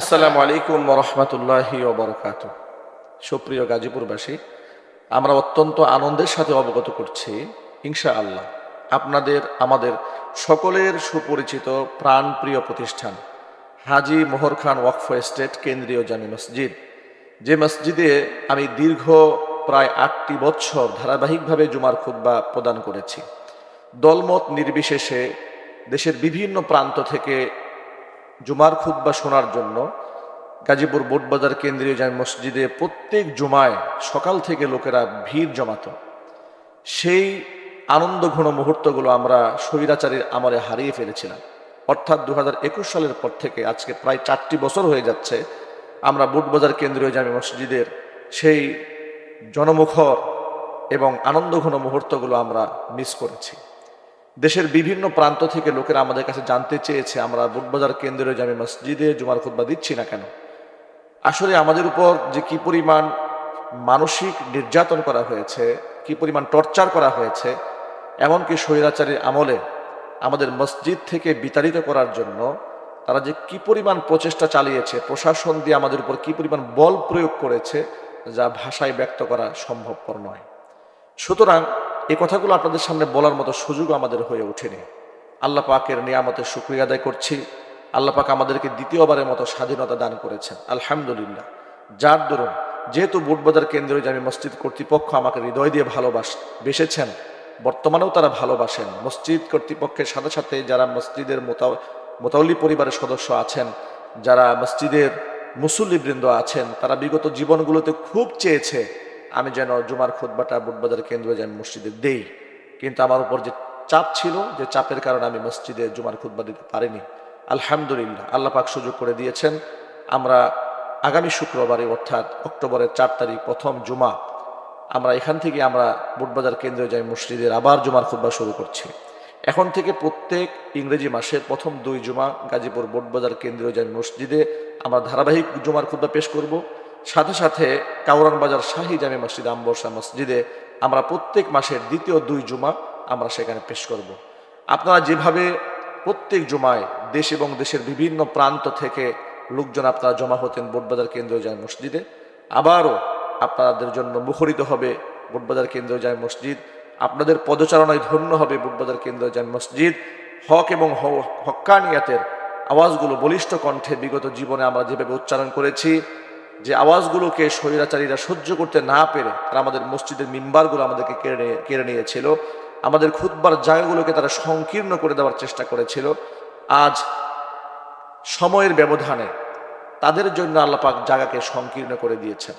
আসসালামু আলাইকুম রহমতুল্লাহি ওবরকাত সুপ্রিয় গাজীপুরবাসী, আমরা অত্যন্ত আনন্দের সাথে অবগত করছি ইনশা আল্লাহ আপনাদের, আমাদের সকলের সুপরিচিত প্রাণপ্রিয় প্রতিষ্ঠান, হাজি মোহর খান ওয়াকফ এস্টেট কেন্দ্রীয় জামি মসজিদ। যে মসজিদে আমি দীর্ঘ প্রায় আটটি বছর ধারাবাহিকভাবে জুমার খুদ্া প্রদান করেছি। দলমত নির্বিশেষে দেশের বিভিন্ন প্রান্ত থেকে জুমার খুতবা শোনার জন্য গাজীপুর বোটবাজার কেন্দ্রীয় জামি মসজিদে প্রত্যেক জুমায় সকাল থেকে লোকেরা ভিড় জমাতো। সেই আনন্দ ঘন মুহূর্তগুলো আমরা স্বৈরাচারীর আমলে হারিয়ে ফেলেছিলাম। অর্থাৎ দু হাজার একুশ সালের পর থেকে আজকে প্রায় চারটি বছর হয়ে যাচ্ছে আমরা বুটবাজার কেন্দ্রীয় জামি মসজিদের সেই জনমুখর এবং আনন্দঘন মুহূর্তগুলো আমরা মিস করেছি। দেশের বিভিন্ন প্রান্ত থেকে লোকেরা আমাদের কাছে জানতে চেয়েছে, আমরা বুটবাজার কেন্দ্রীয় জামি মসজিদে জুমার খুতবা দিচ্ছি না কেন? আসলে আমাদের উপর যে কি পরিমাণ মানসিক নির্যাতন করা হয়েছে, কি পরিমাণ টর্চার করা হয়েছে, এমনকি স্বৈরাচারীর আমলে আমাদের মসজিদ থেকে বিতাড়িত করার জন্য তারা যে কি পরিমাণ প্রচেষ্টা চালিয়েছে, প্রশাসন দিয়ে আমাদের উপর কি পরিমাণ বল প্রয়োগ করেছে, যা ভাষায় ব্যক্ত করা সম্ভবপর নয়। সুতরাং এই কথাগুলো আপনাদের সামনে বলার মতো সুযোগ আমাদের হয়ে ওঠেনি। আল্লাহ পাকের নিয়ামতের শুক্রিয়া আদায় করছি। আল্লাহ পাক আমাদেরকে দ্বিতীয়বারের মতো স্বাধীনতা দান করেছেন। আলহামদুলিল্লাহ। যার দরুন যেহেতু বুটবাজার কেন্দ্রীয় জামি মসজিদ কর্তৃপক্ষ আমাকে হৃদয় দিয়ে ভালোবাস, বেসেছেন, বর্তমানেও তারা ভালোবাসেন। মসজিদ কর্তৃপক্ষের সাথে সাথে যারা মসজিদের মোতা মোতাউলি পরিবারের সদস্য আছেন, যারা মসজিদের মুসল্লিবৃন্দ আছেন, তারা বিগত জীবনগুলোতে খুব চেয়েছে আমি যেন জুমার খুদ্বাটা বুটবাজার কেন্দ্র যেন মসজিদে দেই। কিন্তু আমার উপর যে চাপ ছিল, যে চাপের কারণে আমি মসজিদে জুমার খুদ্া দিতে পারিনি। আলহামদুলিল্লাহ, আল্লাহ পাক সুযোগ করে দিয়েছেন। আমরা আগামী শুক্রবারে, অর্থাৎ অক্টোবরের চার তারিখ, প্রথম জুমা, আমরা এখান থেকে আমরা বুটবাজার কেন্দ্রীয় যাই, মসজিদের আবার জুমার খুদ্া শুরু করছি। এখন থেকে প্রত্যেক ইংরেজি মাসের প্রথম দুই জুমা গাজীপুর বোটবাজার কেন্দ্রীয় জামি মসজিদে আমরা ধারাবাহিক জুমার খুদ্া পেশ করব। সাথে সাথে কাউরান বাজার শাহী জামে মসজিদ আম্বরসা মসজিদে আমরা প্রত্যেক মাসের দ্বিতীয় দুই জুমা আমরা সেখানে পেশ করব। আপনারা যেভাবে প্রত্যেক জুমায় দেশ এবং দেশের বিভিন্ন প্রান্ত থেকে লোকজন আপনারা জমা হতেন বোটবাজার কেন্দ্রীয় জামি মসজিদে, আবারও আপনাদের জন্য মুখরিত হবে বোটবাজার কেন্দ্রীয় জামি মসজিদ, আপনাদের পদচারণায় ধন্য হবে বুটবাজার কেন্দ্রীয় জামি মসজিদ, হক এবং হক্কানিয়াতের আওয়াজগুলো বলিষ্ঠ কণ্ঠে বিগত জীবনে আমরা যেভাবে উচ্চারণ করেছি যে আওয়াজগুলোকে স্বৈরাচারীরা সহ্য করতে না পেরে তারা আমাদের মসজিদের মিম্বারগুলো আমাদেরকে কেড়ে কেড়ে নিয়েছিল। আমাদের খুদবার জায়গাগুলোকে তারা সংকীর্ণ করে দেওয়ার চেষ্টা করেছিল। আজ সময়ের ব্যবধানে তাদের জন্য আল্লাপাক জায়গাকে সংকীর্ণ করে দিয়েছেন।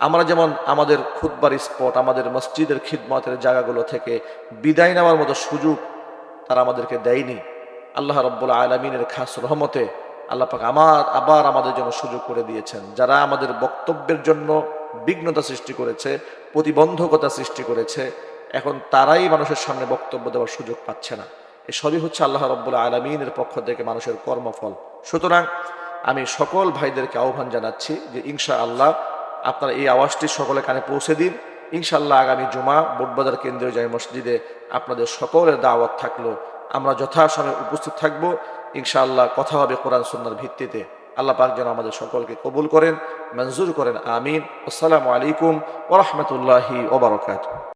আমরা যেমন আমাদের খুদবার স্পট, আমাদের মসজিদের খিদমতের জায়গাগুলো থেকে বিদায় নেওয়ার মতো সুযোগ তারা আমাদেরকে দেয়নি। আল্লাহ রব্বুল আলমিনের খাস রহমতে আল্লাপাক আমার, আবার আমাদের জন্য সুযোগ করে দিয়েছেন। যারা আমাদের বক্তব্যের জন্য বিঘ্নতা সৃষ্টি করেছে, প্রতিবন্ধকতা সৃষ্টি করেছে, এখন তারাই মানুষের সামনে বক্তব্য দেওয়ার সুযোগ পাচ্ছে না। এ সবই হচ্ছে আল্লাহ রব্বুল আলমিনের পক্ষ থেকে মানুষের কর্মফল। সুতরাং আমি সকল ভাইদেরকে আহ্বান জানাচ্ছি যে ইনশা আল্লাহ আপনার এই আওয়াজটি সকলের কানে পৌঁছে দিন। ইনশাল্লাহ আগামী জুমা বোটবাজার কেন্দ্রীয় জামি মসজিদে আপনাদের সকলের দাওয়াত থাকল। আমরা যথাসময়ে উপস্থিত থাকব। ইনশাআল্লাহ কথা হবে কোরআন সুন্নার ভিত্তিতে। আল্লাহ পাক যেন আমাদের সকলকে কবুল করেন, মঞ্জুর করেন, আমিন। আসসালামু আলাইকুম ওরহমতুল্লাহি ওবরকাত